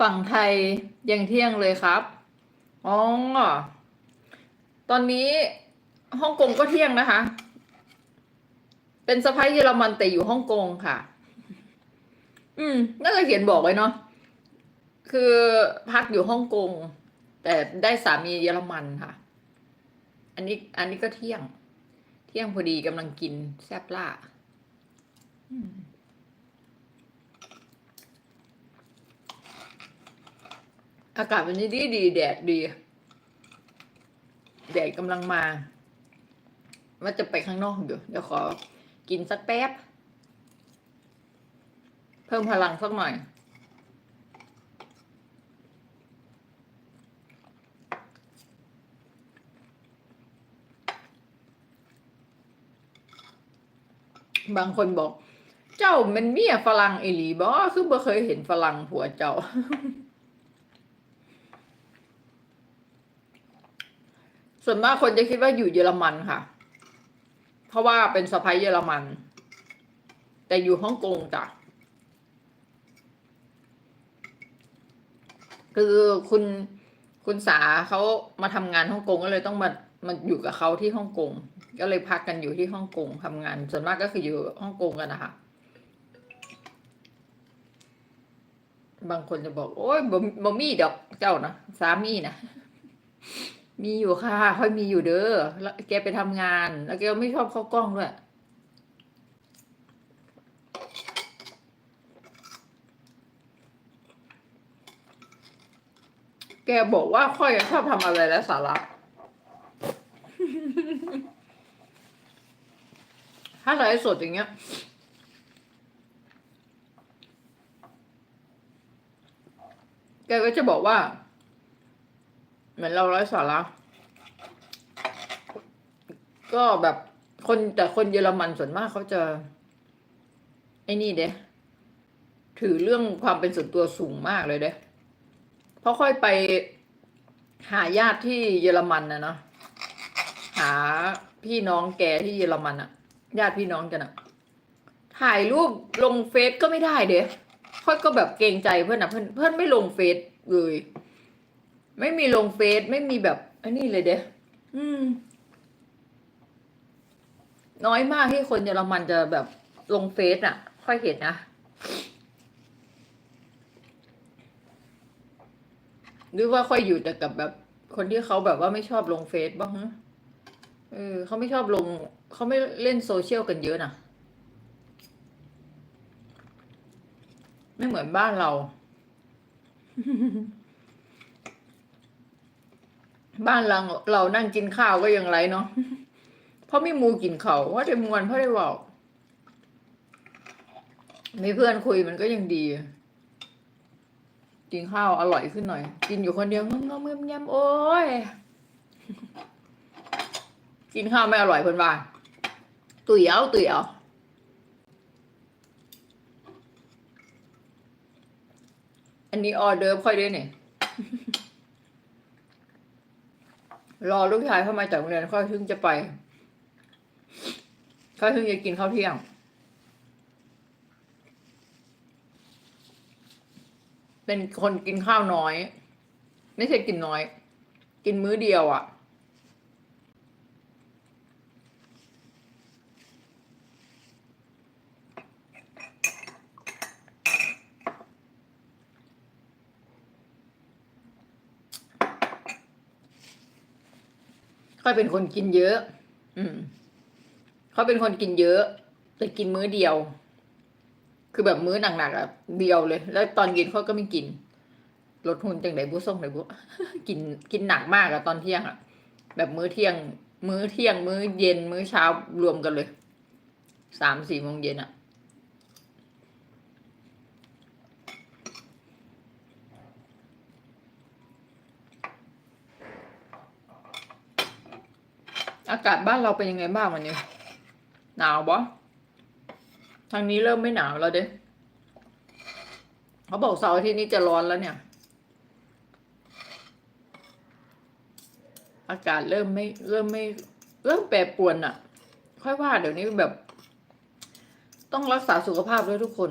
ฝั่งไทยยังเที่ยงเลยครับ อ๋อ ตอนนี้ฮ่องกงก็เที่ยงนะคะ เป็นสะพ้ายเยอรมันแต่อยู่ฮ่องกงค่ะ อืม น่าจะเขียนบอกไว้เนาะ คือพักอยู่ฮ่องกง แต่ได้สามีเยอรมันค่ะ อันนี้ อันนี้ก็เที่ยง เที่ยงพอดีกำลังกินแซ่บล่า อืม อากาศวันนี้ดีดีแดดดี แดดกำลังมา ว่าจะไปข้างนอกอยู่ เดี๋ยวขอกินสักแป๊บ เพิ่มพลังสักหน่อย บางคนบอก เจ้ามันเมียฝรั่งอีหลีบ่คือบ่เคยเห็นฝรั่งผัวเจ้า ส่วนมากคนจะคิดว่าอยู่เยอรมันค่ะ เพราะว่าเป็นสะพ้ายเยอรมัน แต่อยู่ฮ่องกงจ้ะคือคุณคุณสาเขามาทำงานฮ่องกงก็เลยต้องมามาอยู่กับเขาที่ฮ่องกงก็เลยพักกันอยู่ที่ฮ่องกงทำงาน ส่วนมากก็คืออยู่ฮ่องกงกันนะคะบางคนจะบอก โอ้ยบ่บ่มีดอกเจ้านะสามีนะ มีอยู่ค่ะค่อยมีอยู่เด้อแล้วแกไปทำงาน แล้วแกไม่ชอบเข้ากล้องด้วยแกบอกว่าค่อยชอบทำอะไรและสาระถ้าไลฟ์สดอย่างเงี้ย แกก็จะบอกว่า เหมือนเราร้อยสาระก็แบบคนแต่คนเยอรมันส่วนมากเขาจะ ไอ้นี่เด้ถือเรื่องความเป็นส่วนตัวสูงมากเลยเด้เพราะค่อยไปหาญาติที่เยอรมันนะเนาะหาพี่น้องแกที่เยอรมันอะญาติพี่น้องกันอะถ่ายรูปลงเฟซก็ไม่ได้เด้ค่อยก็แบบเกรงใจเพื่อนอะเพื่อนเพื่อนไม่ลงเฟซเลย ไม่มีลงเฟซไม่มีแบบอันนี้เลยเด้อืม น้อยมากที่คนเยอรมันจะแบบลงเฟซอะค่อยเห็นนะหรือว่าค่อยอยู่แต่กับแบบคนที่เขาแบบว่าไม่ชอบลงเฟซบ้างฮะเออเขาไม่ชอบลง เขาไม่เล่นโซเชียลกันเยอะนะไม่เหมือนบ้านเรา บ้านเราเรานั่งกินข้าวก็ยังไรเนาะเพราะไม่มูกินเขาว่าแต่มวนเพราะได้เว่ามีเพื่อนคุยมันก็ยังดี กินข้าวอร่อยขึ้นหน่อย กินอยู่คนเดียวงงงเงียบเงียบโอ้ยกินข้าวไม่อร่อยเพื่อนบ้านตุ๋ยเอาตุ๋ยเอาอันนี้ออเดิร์ค่อยได้เนี่ย รอลูกชายเข้ามาจากโรงเรียนค่อยถึงจะไปค่อยถึงจะกินข้าวเที่ยง เป็นคนกินข้าวน้อย ไม่ใช่กินน้อย กินมื้อเดียวอะ่ะ ค่อยเป็นคนกินเยอะ อืมเขาเป็นคนกินเยอะ แต่กินมื้อเดียว คือแบบมื้อหนักๆอะเดียวเลย แล้วตอนเย็นเขาก็ไม่กินลดหุ่นจังไดบุส่งไดบุกินกินหนักมากอะตอนเที่ยงอะแบบมื้อเที่ยง มื้อเที่ยง มื้อเย็นมื้อเช้ารวมกันเลยสามสี่โมงเย็นอะ อากาศบ้านเราเป็นยังไงบ้างวันนี้ หนาวบ่ทางนี้เริ่มไม่หนาวแล้วเด้เขาบอกเสาร์อาทิตย์นี้จะร้อนแล้วเนี่ย อากาศเริ่มไม่เริ่มไม่ เริ่มแปรปรวนอะ่ะ ค่อยว่าเดี๋ยวนี้แบบ ต้องรักษาสุขภาพด้วยทุกคน